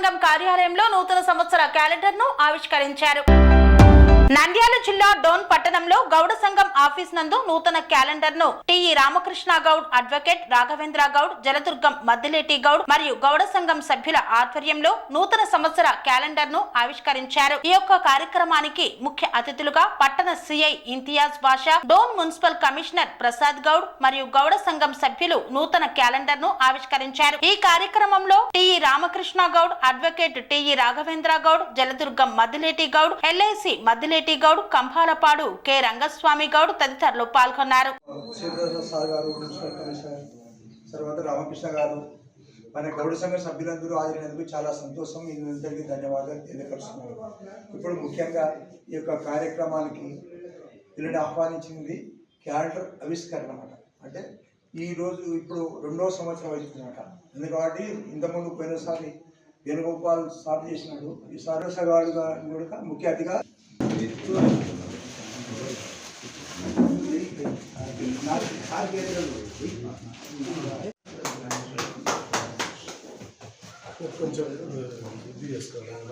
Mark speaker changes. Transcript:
Speaker 1: సంఘం కార్యాలయంలో నూతన సంవత్సర క్యాలెండర్ను ఆవిష్కరించారు. నంద్యాల జిల్లా డోన్ పట్టణంలో గౌడ సంఘం ఆఫీస్ నందు నూతన క్యాలెండర్ను T E Ramakrishna Goud advocate Raghavendra Goud Jaladurgam Maddileti Goud మరియు గౌడ సంఘం సభ్యుల ఆధ్వర్యంలో నూతన సంవత్సర క్యాలెండర్ను ఆవిష్కరించారు. ఈ యొక్క కార్యక్రమానికి ముఖ్య అతిథులుగా పట్టణ CI Imtiaz Basha Dhone municipal commissioner Prasad Goud మరియు గౌడ సంఘం సభ్యులు నూతన క్యాలెండర్ను ఆవిష్కరించారు. ఈ కార్యక్రమంలో T E Ramakrishna Goud advocate T E Raghavendra Goud Jaladurgam Maddileti Goud LIC Maddileti Goud Kambhalapadu K. Rangaswamy Goud తదితరులు పాల్గొన్నారు.
Speaker 2: సార్ గారు తర్వాత రామకృష్ణ గారు మన గౌడ సంఘ సభ్యులందరూ హాజరైనందుకు చాలా సంతోషం. ఇది అందరికీ ధన్యవాదాలు తెలియపరుస్తున్నాను. ఇప్పుడు ముఖ్యంగా ఈ యొక్క కార్యక్రమానికి వీళ్ళని ఆహ్వానించింది క్యాలెండర్ ఆవిష్కరణ అనమాట అంటే ఈ రోజు ఇప్పుడు రెండవ సంవత్సరం అవుతుందన్నమాట. ఎందుకంటే ఇంతకుముందు పోయినసారి వేణుగోపాల్ స్టార్ట్ చేసినాడు. ఈ సారసగాడు కూడా ముఖ్య అతిథిగా
Speaker 3: కొంచెం ఇది చేసుకోవాలి